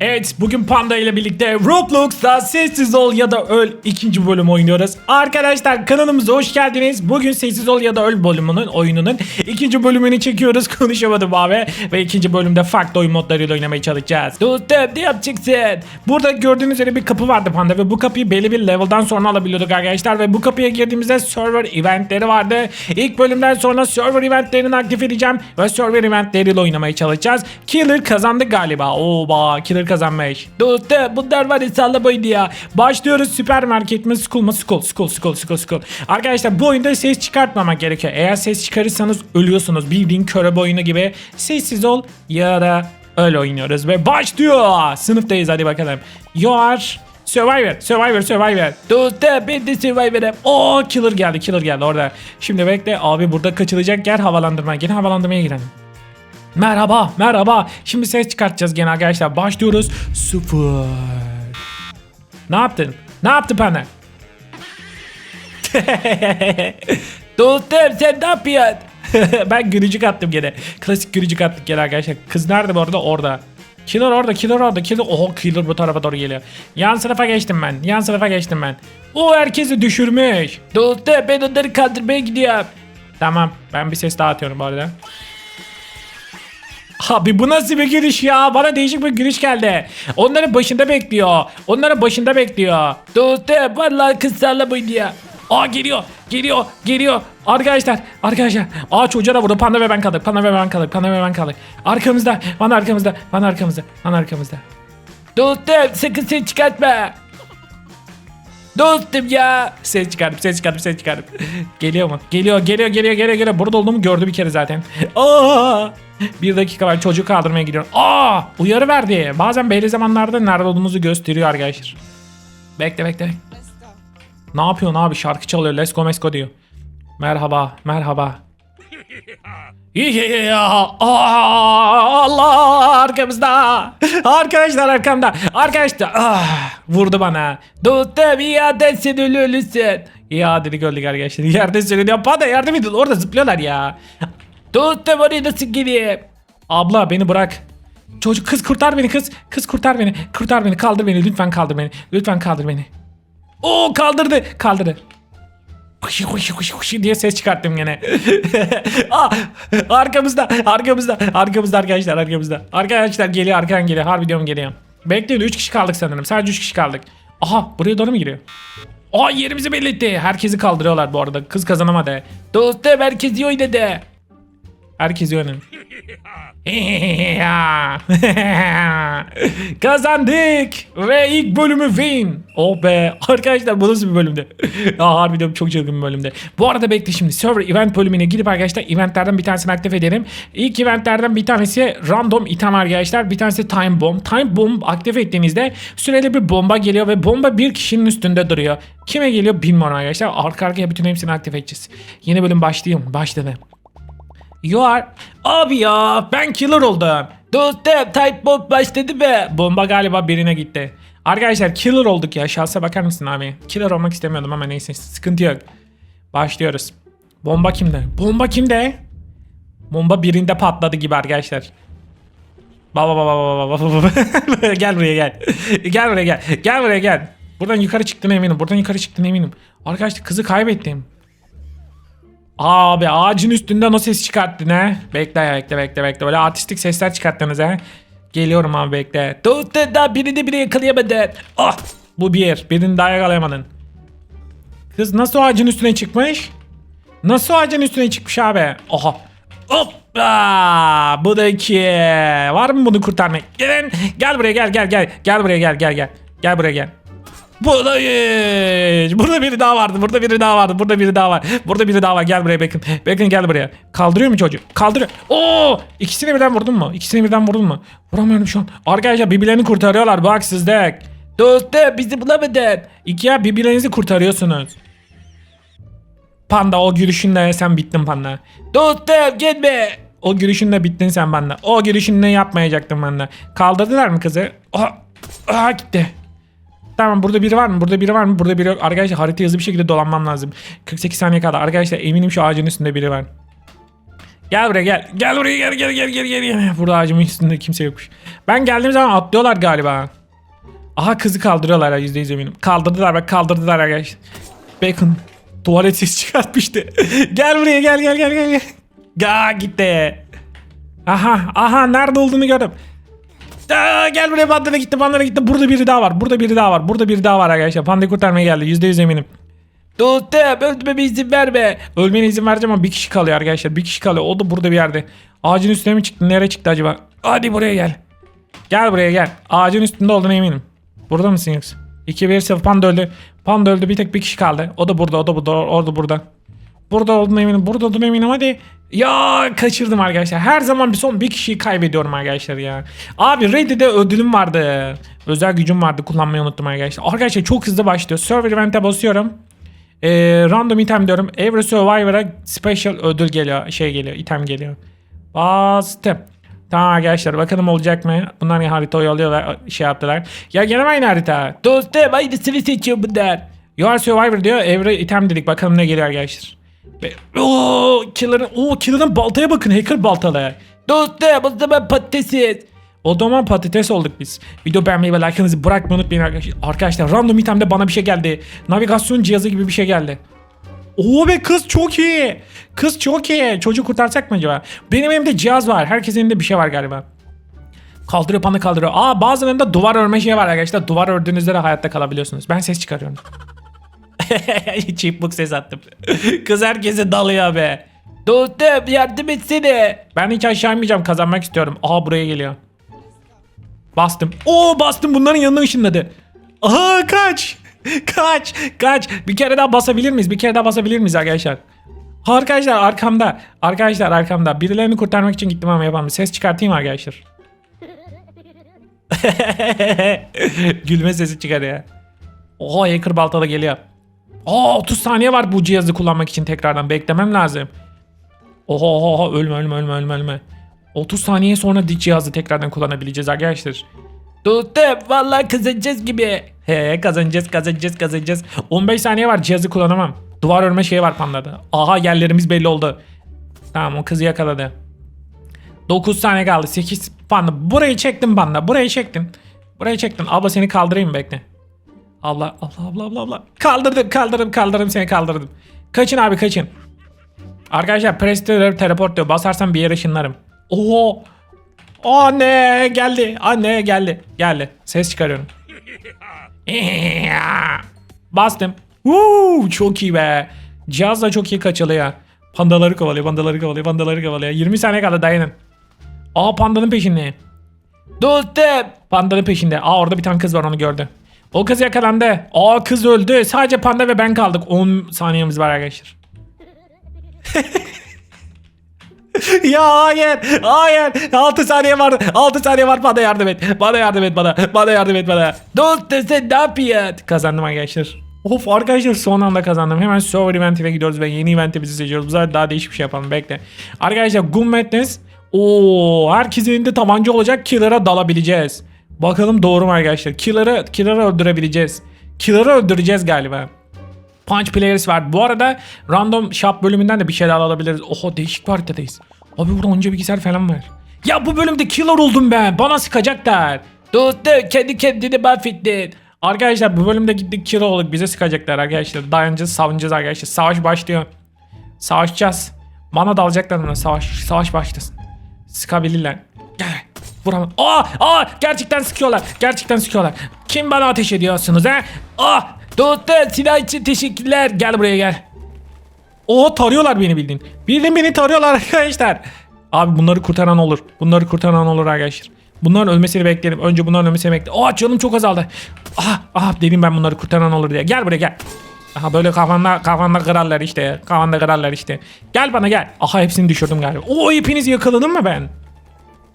Evet bugün Panda ile birlikte Roblox'ta Sessiz Ol ya da Öl ikinci bölüm oynuyoruz. Arkadaşlar kanalımıza hoş geldiniz. Bugün Sessiz Ol ya da Öl bölümünün oyununun ikinci bölümünü çekiyoruz. Konuşamadım abi. Ve ikinci bölümde farklı oyun modlarıyla oynamaya çalışacağız. Dostum ne yapacaksın? Burada gördüğünüz üzere bir kapı vardı Panda ve bu kapıyı belli bir level'dan sonra alabiliyorduk arkadaşlar. Ve bu kapıya girdiğimizde server eventleri vardı. İlk bölümden sonra server eventlerini aktif edeceğim ve server eventleriyle oynamaya çalışacağız. Killer kazandı galiba. Oba Killer kazanmış. Dostum bunlar var ya sallamaydı ya. Başlıyoruz süpermarket mi school mu school school school school school. Arkadaşlar bu oyunda ses çıkartmamak gerekiyor. Eğer ses çıkarırsanız ölüyorsunuz. Bildiğin körebe oyunu gibi. Sessiz ol ya da öyle oynuyoruz ve başlıyor. Sınıftayız hadi bakalım. You are Survivor, Survivor, Survivor. Dostum ben de Survivor'ım. Oo killer geldi, killer geldi orada. Şimdi bekle abi burada kaçılacak yer havalandırma. Gene havalandırmaya girelim. Merhaba, merhaba. Şimdi ses çıkartacağız gene arkadaşlar. Başlıyoruz. Sıfır. Ne yaptın? Ne yaptı bana? Dostum sen ne yapıyorsun? ben gülücük attım gene. Klasik gülücük attık gene arkadaşlar. Kız nerede bu arada? Orada. Killer orada, killer orada, killer. Oho killer bu tarafa doğru geliyor. Yan sınıfa geçtim ben. Yan sınıfa geçtim ben. O herkesi düşürmüş. Dostum ben onları kaldırmaya gidiyorum. Tamam ben bir ses daha atıyorum bu arada. Abi bu nasıl bir giriş ya? Bana değişik bir giriş geldi. Onların başında bekliyor. Onların başında bekliyor. Dostum vallahi kız sallamayın ya. Aa geliyor. Geliyor. Geliyor. Arkadaşlar. Arkadaşlar. Aa çocuğa da vurdu. Panda ve ben kaldık. Panda ve ben kaldık. Panda ve ben kaldık. Arkamızda. Bana arkamızda. Bana arkamızda. Bana arkamızda. Dostum sakın ses çıkartma. Dostum ya. Ses çıkardım, ses çıkardım, ses çıkardım. geliyor mu? Geliyor, geliyor, geliyor, geliyor, geliyor. Burada olduğumu gördü bir kere zaten. Aa! Bir dakika var çocuğu kaldırmaya gidiyorum. Aa! Uyarı verdi. Bazen belli zamanlarda nerede olduğumuzu gösteriyor arkadaşlar. Bekle bekle. Ne yapıyorsun abi? Şarkı çalıyor. Let's go mesko diyor. Merhaba, merhaba. Allah arkamızda. Arkadaşlar arkamda. Arkadaşlar ah, vurdu bana. Dostum iadesin ölülüsün. İadeni gördük arkadaşlar. Yerde söyleniyor. Bana yardım edin. Orada zıplıyorlar ya. Dostum oraya nasıl gireyim? Abla beni bırak. Çocuk kız kurtar beni kız. Kız kurtar beni. Kurtar beni. Kaldır beni. Lütfen kaldır beni. Lütfen kaldır beni. Oo kaldırdı. Kaldırdı. Kuşu kuşu kuşu kuşu diye ses çıkarttım gene. Aa, arkamızda, arkamızda, arkamızda arkadaşlar, arkamızda. Arkadaşlar geliyor, arkadan geliyor. Harbi diyorum geliyor. Bekleyin 3 kişi kaldık sanırım. Sadece 3 kişi kaldık. Aha buraya doğru mu giriyor? Aa yerimizi belli etti. Herkesi kaldırıyorlar bu arada. Kız kazanamadı. Dostum herkes iyi oynadı. Herkes oynadı. Kazandık ve ilk bölümü win. Oh be arkadaşlar bu nasıl bir bölümde? ya harbi diyorum çok çılgın bir bölümde. Bu arada bekle şimdi server event bölümüne gidip arkadaşlar eventlerden bir tanesini aktif edelim. İlk eventlerden bir tanesi random item arkadaşlar. Bir tanesi time bomb. Time bomb aktif ettiğinizde süreli bir bomba geliyor ve bomba bir kişinin üstünde duruyor. Kime geliyor bilmiyorum arkadaşlar. Arka arkaya bütün hepsini aktif edeceğiz. Yeni bölüm başlıyor mu? Başladı. You are... Abi ya ben killer oldum. Dostum type bomb başladı be. Bomba galiba birine gitti. Arkadaşlar killer olduk ya. Şansa bakar mısın abi? Killer olmak istemiyordum ama neyse sıkıntı yok. Başlıyoruz. Bomba kimde? Bomba kimde? Bomba birinde patladı gibi arkadaşlar. Baba baba baba baba baba. gel buraya gel. gel buraya gel. Gel buraya gel. Buradan yukarı çıktığına eminim. Buradan yukarı çıktığına eminim. Arkadaşlar kızı kaybettim. Abi ağacın üstünden o ses çıkarttın ha. Bekle bekle bekle bekle. Böyle artistik sesler çıkarttınız ha. Geliyorum abi bekle. Dostum daha birini bile yakalayamadın. Ah bu bir. Birini daha yakalayamadın. Kız nasıl ağacın üstüne çıkmış? Nasıl ağacın üstüne çıkmış abi? Oha. Hoppa! Bu da iki. Var mı bunu kurtarmak? Gelin. Gel buraya gel gel gel. Gel buraya gel gel gel. Gel buraya gel. Buradayız. Burada biri daha vardı. Burada biri daha vardı. Burada biri daha var. Burada biri daha var. Gel buraya Bacon. Bacon gel buraya. Kaldırıyor mu çocuğu? Kaldırıyor. Oo! İkisini birden vurdun mu? İkisini birden vurdun mu? Vuramıyorum şu an. Arkadaşlar birbirlerini kurtarıyorlar. Bu haksızlık. Dostum bizi bulamadın. İki ya birbirlerinizi kurtarıyorsunuz. Panda o gülüşünle sen bittin panda. Dostum gitme. O gülüşünle bittin sen bende. O gülüşünle yapmayacaktın bende. Kaldırdılar mı kızı? Aha, aha gitti. Tamam burada biri var mı? Burada biri var mı? Burada biri yok. Arkadaşlar harita hızlı bir şekilde dolanmam lazım. 48 saniye kaldı. Arkadaşlar eminim şu ağacın üstünde biri var. Gel buraya gel. Gel buraya gel gel gel gel gel. Burada ağacımın üstünde kimse yokmuş. Ben geldiğim zaman atlıyorlar galiba. Aha kızı kaldırıyorlar ya yüzde yüz eminim. Kaldırdılar bak kaldırdılar arkadaşlar. Bacon tuvalet sesi çıkartmıştı. gel buraya gel gel gel. gel. Ga gitti. Aha aha nerede olduğunu gördüm. Aa, gel buraya pandada gitti pandada gitti. Burada biri daha var. Burada biri daha var. Burada biri daha var arkadaşlar. Pandayı kurtarmaya geldi. Yüzde yüz eminim. Dostum öldürmeme izin verme. Ölmene izin vereceğim ama bir kişi kalıyor arkadaşlar. Bir kişi kalıyor. O da burada bir yerde. Ağacın üstüne mi çıktı? Nereye çıktı acaba? Hadi buraya gel. Gel buraya gel. Ağacın üstünde olduğuna eminim. Burada mısın yoksa? 2 1 0 Panda öldü. Panda öldü. Bir tek bir kişi kaldı. O da burada. O da burada. Orada burada. Burada olduğuna eminim. Burada olduğuna eminim. Hadi. Ya kaçırdım arkadaşlar. Her zaman bir son bir kişiyi kaybediyorum arkadaşlar ya. Abi Reddit'de ödülüm vardı. Özel gücüm vardı. Kullanmayı unuttum arkadaşlar. Arkadaşlar çok hızlı başlıyor. Server event'e basıyorum. Ee, random item diyorum. Every Survivor'a special ödül geliyor. Şey geliyor. item geliyor. Bastım. Tamam arkadaşlar bakalım olacak mı? Bunlar ya harita yolluyorlar şey yaptılar. Ya gene aynı harita? Dostum aynısını seçiyor bunlar. You are survivor diyor. Every item dedik. Bakalım ne geliyor arkadaşlar. Ve- Oo, killer'ın, oo, killer'ın baltaya bakın. Hacker baltalı. Dostum o zaman patatesiz. O zaman patates olduk biz. Video beğenmeyi ve like'ınızı bırakmayı unutmayın arkadaşlar. Arkadaşlar random itemde bana bir şey geldi. Navigasyon cihazı gibi bir şey geldi. Oo be kız çok iyi. Kız çok iyi. Çocuğu kurtarsak mı acaba? Benim elimde cihaz var. Herkesin elinde bir şey var galiba. Kaldırıyor panı kaldırıyor. Aa bazılarında duvar örme şey var arkadaşlar. Duvar ördüğünüzde de hayatta kalabiliyorsunuz. Ben ses çıkarıyorum. Chipmunk ses attım. Kız herkese dalıyor be. Dostum yardım etsene. Ben hiç aşağı inmeyeceğim kazanmak istiyorum. Aha buraya geliyor. Bastım. Oo bastım bunların yanına ışınladı. Aha kaç. kaç. Kaç. Bir kere daha basabilir miyiz? Bir kere daha basabilir miyiz arkadaşlar? Arkadaşlar arkamda. Arkadaşlar arkamda. Birilerini kurtarmak için gittim ama yapamam. Ses çıkartayım arkadaşlar. Gülme sesi çıkarıyor. Oha hacker baltalı geliyor. Aa 30 saniye var bu cihazı kullanmak için tekrardan beklemem lazım. Oha oha ölme ölme ölme ölme ölme. 30 saniye sonra cihazı tekrardan kullanabileceğiz arkadaşlar. Dostum vallahi kazanacağız gibi. He kazanacağız kazanacağız kazanacağız. 15 saniye var cihazı kullanamam. Duvar örme şeyi var pandada. Aha yerlerimiz belli oldu. Tamam o kızı yakaladı. 9 saniye kaldı. 8 panda. Burayı çektim panda. Burayı çektim. Burayı çektim. Abla seni kaldırayım bekle. Allah Allah Allah Allah Allah. Kaldırdım kaldırdım kaldırdım seni kaldırdım. Kaçın abi kaçın. Arkadaşlar press teleport diyor. Basarsam bir yere ışınlarım. Oo. Anne geldi. Anne geldi. Geldi. Ses çıkarıyorum. Bastım. Woo, çok iyi be. Cihaz da çok iyi kaçalıyor. Pandaları kovalıyor, pandaları kovalıyor, pandaları kovalıyor. 20 saniye kaldı dayanın. Aa pandanın peşinde. Dostum. Pandanın peşinde. Aa orada bir tane kız var onu gördü. O kız yakalandı. Aa kız öldü. Sadece panda ve ben kaldık. 10 saniyemiz var arkadaşlar. ya hayır. Hayır. 6 saniye var. 6 saniye var. Bana yardım et. Bana yardım et bana. Bana yardım et bana. Dostum sen ne? Kazandım arkadaşlar. Of arkadaşlar son anda kazandım. Hemen server event'e gidiyoruz ve yeni event'imizi seçiyoruz. Bu sefer daha değişik bir şey yapalım. Bekle. Arkadaşlar Gun Madness. Oo, herkesin elinde tabanca olacak. Killer'a dalabileceğiz. Bakalım doğru mu arkadaşlar? Killer'ı Killer'ı öldürebileceğiz. Killer'ı öldüreceğiz galiba. Punch Players var. Bu arada Random Shop bölümünden de bir şeyler alabiliriz. Oho değişik bir haritadayız. Abi burada onca bilgisayar falan var. Ya bu bölümde killer oldum ben. Bana sıkacaklar. Dostum kendi kendini mahvettin. Arkadaşlar bu bölümde gittik killer olduk. Bize sıkacaklar arkadaşlar. Dayanacağız, savunacağız arkadaşlar. Savaş başlıyor. Savaşacağız. Bana dalacaklar bana. Savaş, savaş başlasın. Sıkabilirler. Vuramam. Aa, aa, gerçekten sıkıyorlar. Gerçekten sıkıyorlar. Kim bana ateş ediyorsunuz ha? Ah, dostum silah için teşekkürler. Gel buraya gel. Oo tarıyorlar beni bildiğin. Bildiğin beni tarıyorlar arkadaşlar. Abi bunları kurtaran olur. Bunları kurtaran olur arkadaşlar. Bunların ölmesini beklerim. Önce bunların ölmesini beklerim. Aa canım çok azaldı. Aha, aha dedim ben bunları kurtaran olur diye. Gel buraya gel. Aha böyle kafanda kafanda kırarlar işte. Kafanda kırarlar işte. Gel bana gel. Aha hepsini düşürdüm galiba. Oo hepinizi yakaladım mı ben?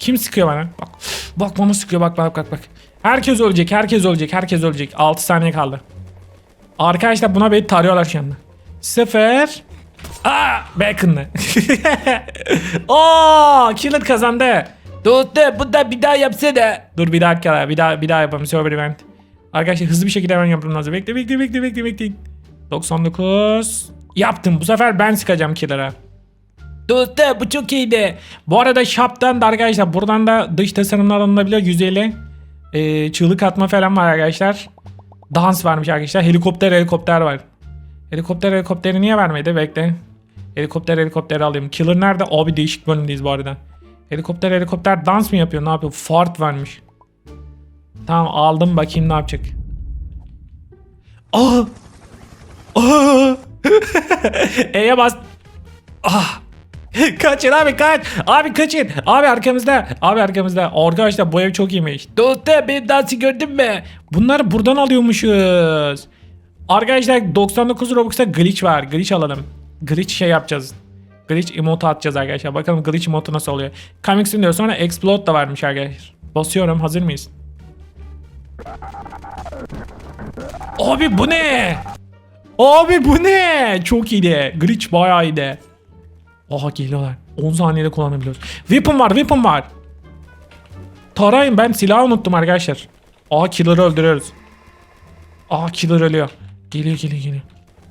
Kim sıkıyor bana? Bak. Bak bana sıkıyor bak bak bak bak. Herkes ölecek, herkes ölecek, herkes ölecek. 6 saniye kaldı. Arkadaşlar buna beni tarıyorlar şu anda. Sıfır. Aa, Bacon'lı. Oo, Killer kazandı. Dostum bu da bir daha yapsana. Dur bir dakika bir daha bir daha yapalım server event. Arkadaşlar hızlı bir şekilde hemen yapmam lazım. Bekle bekle bekle bekle bekle. 99. Yaptım. Bu sefer ben sıkacağım Killer'a. Dostum bu çok iyiydi. Bu arada shop'tan da arkadaşlar buradan da dış tasarımlar alınabiliyor 150. Ee, çığlık atma falan var arkadaşlar. Dans varmış arkadaşlar. Helikopter helikopter var. Helikopter helikopteri niye vermedi? Bekle. Helikopter helikopteri alayım. Killer nerede? Abi değişik bölümdeyiz bu arada. Helikopter helikopter dans mı yapıyor? Ne yapıyor? Fart varmış. Tamam aldım bakayım ne yapacak. Aa! Aa! E'ye bas. Ah! kaçın abi kaç. Abi kaçın. Abi arkamızda. Abi arkamızda. Arkadaşlar bu ev çok iyiymiş. Dostum benim dansı gördün mü? Bunları buradan alıyormuşuz. Arkadaşlar 99 Robux'ta glitch var. Glitch alalım. Glitch şey yapacağız. Glitch emote atacağız arkadaşlar. Bakalım glitch emote'u nasıl oluyor. Coming soon diyor. Sonra explode da varmış arkadaşlar. Basıyorum. Hazır mıyız? Abi bu ne? Abi bu ne? Çok iyiydi. Glitch bayağı iyiydi. Oha geliyorlar. 10 saniyede kullanabiliyoruz. Weapon var, weapon var. Tarayın ben silahı unuttum arkadaşlar. Aha killer'ı öldürüyoruz. Aha killer ölüyor. Geliyor geliyor geliyor.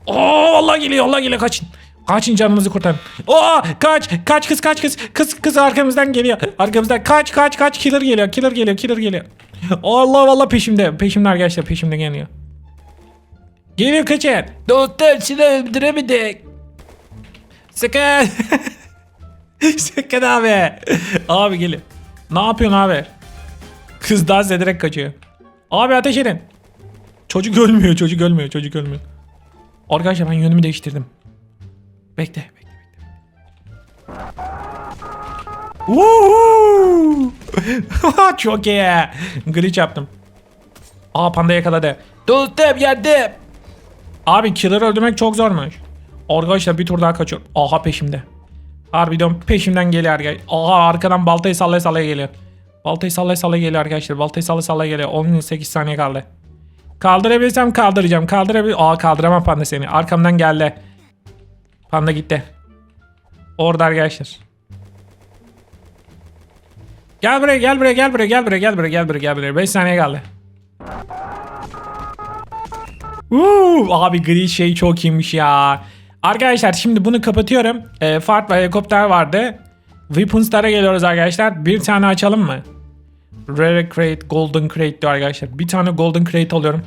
Aa vallahi geliyor vallahi geliyor kaçın. Kaçın canımızı kurtarın. Aa kaç kaç kız kaç kız. Kız kız arkamızdan geliyor. Arkamızdan kaç kaç kaç killer geliyor. Killer geliyor killer geliyor. Allah vallahi peşimde. Peşimde arkadaşlar peşimde geliyor. Geliyor kaçın. Dostum silah öldüremedik. Sakın. Sakın abi. Abi gelin. Ne yapıyorsun abi? Kız dans ederek kaçıyor. Abi ateş edin. Çocuk ölmüyor, çocuk ölmüyor, çocuk ölmüyor. Arkadaşlar ben yönümü değiştirdim. Bekle, bekle, bekle. Woohoo! Çok iyi. Glitch yaptım. Aa panda yakaladı. Dostum yardım. Abi killer öldürmek çok zormuş. Arkadaşlar bir tur daha kaçıyor. Aha peşimde. Harbiden peşimden geliyor arkadaşlar. Aha arkadan baltayı sallaya sallaya geliyor. Baltayı sallaya sallaya geliyor arkadaşlar. Baltayı sallaya sallaya geliyor. 18 saniye kaldı. Kaldırabilirsem kaldıracağım. Kaldırabilir. Aa kaldıramam panda seni. Arkamdan geldi. Panda gitti. Orada arkadaşlar. Gel buraya gel buraya gel buraya gel buraya gel buraya gel buraya gel buraya. 5 saniye kaldı. Uuu, abi gri şey çok iyiymiş ya. Arkadaşlar şimdi bunu kapatıyorum. Ee, fart ve helikopter vardı. Weapons'lara geliyoruz arkadaşlar. Bir tane açalım mı? Rare Crate, Golden Crate diyor arkadaşlar. Bir tane Golden Crate alıyorum.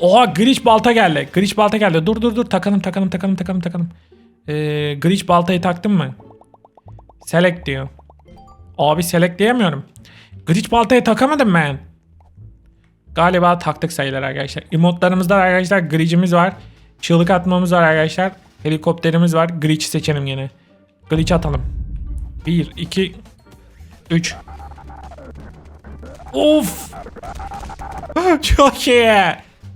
Oha Glitch balta geldi. Glitch balta geldi. Dur dur dur takalım takalım takalım takalım takalım. Ee, Glitch baltayı taktım mı? Select diyor. Abi select diyemiyorum. Glitch baltayı takamadım ben. Galiba taktık sayılar arkadaşlar. Emotlarımızda arkadaşlar glitch'imiz var. Çığlık atmamız var arkadaşlar. Helikopterimiz var. Glitch seçelim yine. Glitch atalım. 1, 2, 3. Of! Çok iyi.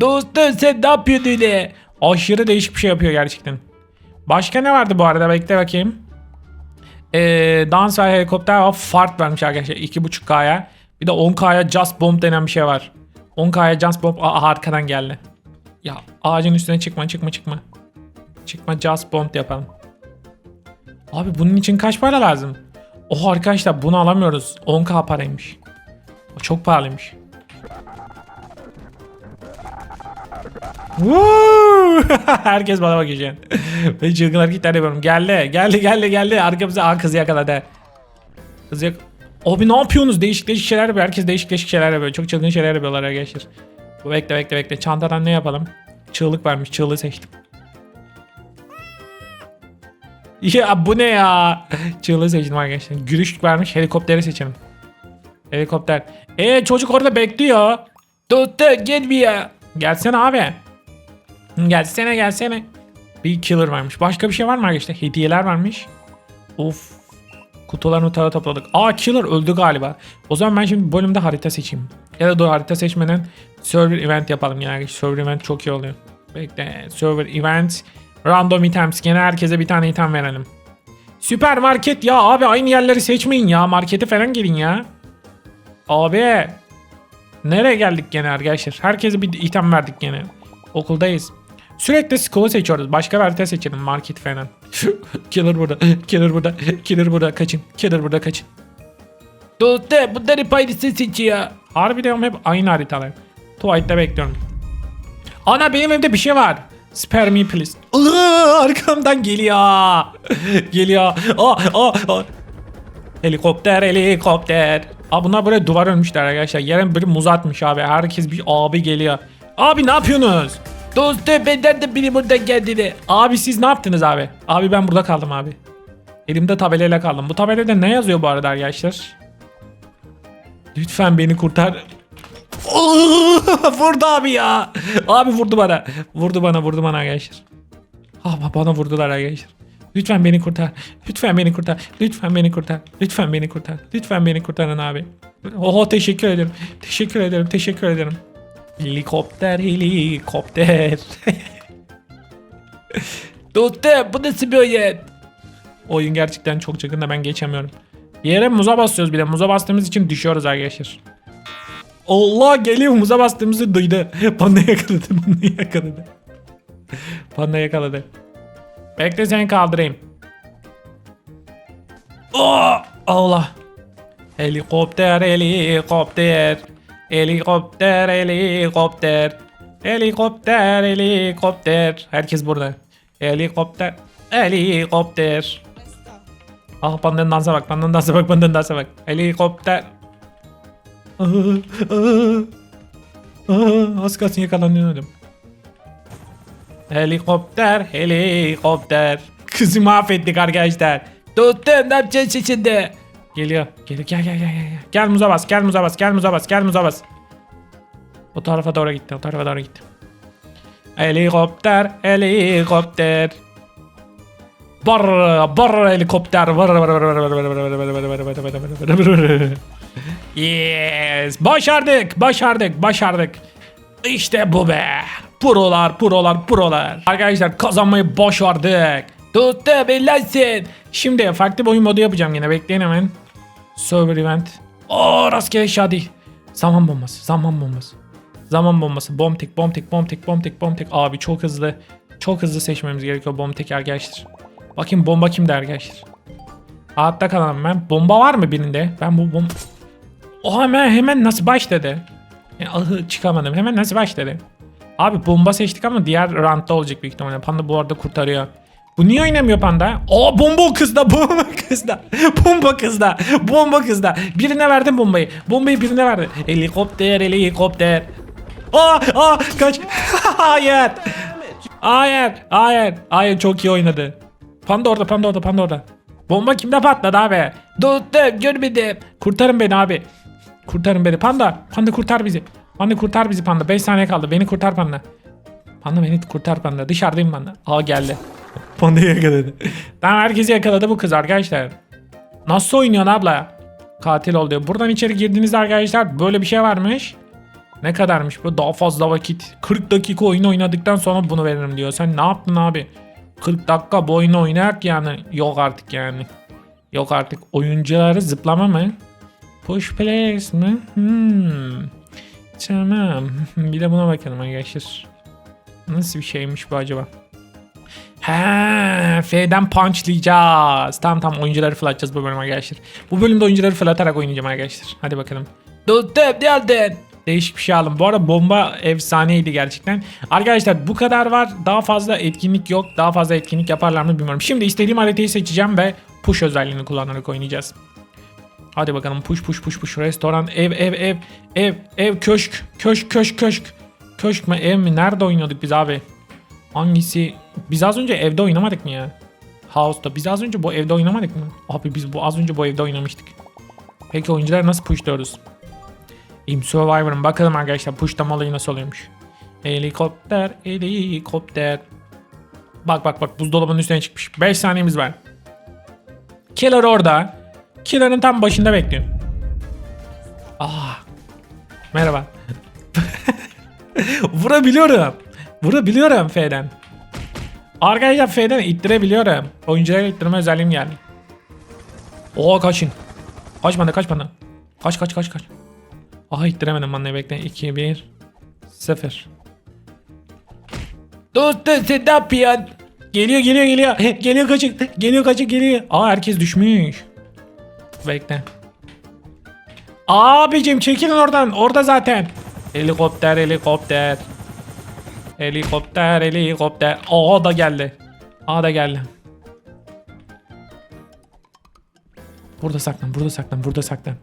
Dostum sen ne yapıyordun öyle? Aşırı değişik bir şey yapıyor gerçekten. Başka ne vardı bu arada? Bekle bakayım. Ee, dans ve helikopter var. Fart vermiş arkadaşlar 2.5K'ya. Bir de 10K'ya Just Bomb denen bir şey var. 10K'ya Just Bomb Aa, arkadan geldi. Ya ağacın üstüne çıkma çıkma çıkma. Çıkma Just Bomb yapalım. Abi bunun için kaç para lazım? Oha arkadaşlar bunu alamıyoruz. 10k paraymış. O çok pahalıymış. Herkes bana bakıyor. Ben çılgın hareketler yapıyorum. Geldi, geldi, geldi, geldi. Arkamıza Aa, kızı yakaladı. Kızı yak... Abi ne yapıyorsunuz? Değişik değişik şeyler yapıyor. Herkes değişik değişik şeyler yapıyor. Çok çılgın şeyler yapıyorlar arkadaşlar. Bekle bekle bekle. Çantadan ne yapalım? Çığlık vermiş. Çığlığı seçtim. Ya bu ne ya? Çığlığı seçtim arkadaşlar. Gülüş vermiş. Helikopteri seçelim. Helikopter. E çocuk orada bekliyor. Tuttu gelmiyor. Gelsene abi. Gelsene gelsene. Bir killer varmış. Başka bir şey var mı arkadaşlar? Hediyeler varmış. Of. Kutularını tara topladık. Aa killer öldü galiba. O zaman ben şimdi bölümde harita seçeyim. Ya da dur harita seçmeden server event yapalım. Yani server event çok iyi oluyor. Bekle. Server event. Random items. Gene herkese bir tane item verelim. Süpermarket ya abi aynı yerleri seçmeyin ya. Markete falan gelin ya. Abi. Nereye geldik gene arkadaşlar? Herkese bir item verdik gene. Okuldayız. Sürekli school'u seçiyoruz. Başka bir harita seçelim. Market falan. killer burada. Killer burada. Killer burada. Kaçın. Killer burada kaçın. Dostum bunları paydası seçiyor. Harbiden hep aynı haritalar. Tuvalet'te bekliyorum. Ana benim evde bir şey var. Spare me please. Iıı, arkamdan geliyor. geliyor. Aa, aa, aa. Helikopter helikopter. Aa bunlar böyle duvar ölmüşler arkadaşlar. Yere bir muz atmış abi. Herkes bir abi geliyor. Abi ne yapıyorsunuz? Dostum benden de biri burada geldi. Abi siz ne yaptınız abi? Abi ben burada kaldım abi. Elimde tabelayla kaldım. Bu tabelada ne yazıyor bu arada arkadaşlar? Lütfen beni kurtar. vurdu abi ya. Abi vurdu bana. Vurdu bana vurdu bana arkadaşlar. Ah bana vurdular arkadaşlar. Lütfen beni kurtar. Lütfen beni kurtar. Lütfen beni kurtar. Lütfen beni kurtar. Lütfen beni kurtarın abi. Oho teşekkür ederim. Teşekkür ederim. Teşekkür ederim. Helikopter helikopter. Dostum bu nasıl bir oyun? Oyun gerçekten çok çakında ben geçemiyorum. Yere muza basıyoruz bir de. Muza bastığımız için düşüyoruz arkadaşlar. Allah geliyor muza bastığımızı duydu. Panda yakaladı. Panda yakaladı. Panda yakaladı. Bekle seni kaldırayım. Oh, Allah. Helikopter helikopter. Helikopter helikopter. Helikopter helikopter. Herkes burada. Helikopter helikopter. Ah pandanın dansa bak, pandanın dansa bak, pandanın dansa bak. Helikopter. Aa, aa, az kalsın yakalanıyordum. Helikopter, helikopter. Kızı mahvettik arkadaşlar. Ne yapacağız şimdi? Geliyor. Geliyor. Gel gel gel gel. Gel muza bas. Gel muza bas. Gel muza bas. Gel muza bas. O tarafa doğru gitti. O tarafa doğru gitti. Helikopter, helikopter. Bar, bar helikopter. Var, var, var, var, var, var, var, var, var, var, var, var, var, var. Yes. Başardık. Başardık. Başardık. İşte bu be. Prolar, prolar, prolar. Arkadaşlar kazanmayı başardık. Tuttu bellasın. Şimdi farklı bir oyun modu yapacağım yine. Bekleyin hemen. Server event. Oo rastgele şadi. Zaman bombası, zaman bombası. Zaman bombası. Bomb tek, bomb tek, bomb tek, bomb tek, bomb tek. Abi çok hızlı. Çok hızlı seçmemiz gerekiyor bomb tek arkadaşlar. Bakayım bomba kimde arkadaşlar. Hayatta kalalım ben. Bomba var mı birinde? Ben bu bomba... Oha hemen, hemen nasıl başladı? Ya, ahı çıkamadım. Hemen nasıl başladı? Abi bomba seçtik ama diğer roundda olacak büyük ihtimalle. Panda bu arada kurtarıyor. Bu niye oynamıyor panda? Aa bomba kızda, bomba kızda. Bomba kızda, bomba kızda. Birine verdim bombayı. Bombayı birine verdi. Helikopter, helikopter. Aa, aa kaç. hayır. Hayır, hayır. Hayır çok iyi oynadı. Panda orada, panda orada, panda orada. Bomba kimde patladı abi? Dostum görmedim. Kurtarın beni abi. Kurtarın beni. Panda, panda kurtar bizi. Panda kurtar bizi panda. 5 saniye kaldı. Beni kurtar panda. Panda beni kurtar panda. Dışarıdayım panda. Aa geldi. Panda yakaladı. tamam herkesi yakaladı bu kız arkadaşlar. Nasıl oynuyorsun abla? Katil ol diyor. Buradan içeri girdiğinizde arkadaşlar böyle bir şey varmış. Ne kadarmış bu? Daha fazla vakit. 40 dakika oyun oynadıktan sonra bunu veririm diyor. Sen ne yaptın abi? 40 dakika bu oyunu oynayak yani. Yok artık yani. Yok artık. Oyuncuları zıplama mı? Push players mi? Hmm. Tamam. Bir de buna bakalım arkadaşlar. Nasıl bir şeymiş bu acaba? He, F'den punchlayacağız. Tamam tamam oyuncuları fırlatacağız bu bölüm arkadaşlar. Bu bölümde oyuncuları fırlatarak oynayacağım arkadaşlar. Hadi bakalım. Ne aldın? Değişik bir şey aldım. Bu arada bomba efsaneydi gerçekten. Arkadaşlar bu kadar var. Daha fazla etkinlik yok. Daha fazla etkinlik yaparlar mı bilmiyorum. Şimdi istediğim haritayı seçeceğim ve push özelliğini kullanarak oynayacağız. Hadi bakalım push push push push. Restoran ev ev ev ev ev köşk köşk köşk köşk. Köşk mü ev mi? Nerede oynuyorduk biz abi? Hangisi? Biz az önce evde oynamadık mı ya? House'da. Biz az önce bu evde oynamadık mı? Abi biz bu az önce bu evde oynamıştık. Peki oyuncular nasıl pushluyoruz? İm Survivor'ın bakalım arkadaşlar pushlama olayı nasıl oluyormuş? Helikopter helikopter. Bak bak bak buzdolabının üstüne çıkmış. 5 saniyemiz var. Killer orada Killer'ın tam başında bekliyor. Ah. Merhaba. Vurabiliyorum. Vurabiliyorum F'den. Arkadaşlar F'den ittirebiliyorum. Oyuncuları ittirme özelliğim geldi. Oo kaçın. Kaç bana kaç bana. Kaç kaç kaç kaç. Aha ittiremedim bana bekle. 2 1 0. Dostum sen ne yapıyorsun? Geliyor geliyor geliyor. Geliyor kaçın. Geliyor kaçın geliyor. Aa herkes düşmüş. Bekle. Abicim çekilin oradan. Orada zaten. Helikopter helikopter. Helikopter helikopter. Aa da geldi. Aa da geldi. Burada saklan, burada saklan, burada saklan.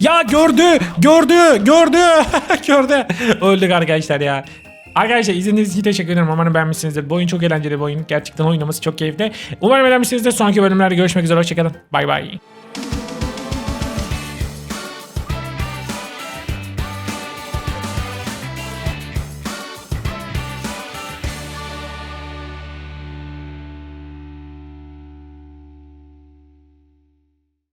Ya gördü, gördü, gördü, gördü. Öldük arkadaşlar ya. Arkadaşlar izlediğiniz için teşekkür ederim. Umarım beğenmişsinizdir. Bu oyun çok eğlenceli bir oyun. Gerçekten oynaması çok keyifli. Umarım beğenmişsinizdir. Sonraki bölümlerde görüşmek üzere. Hoşçakalın. Bay bay.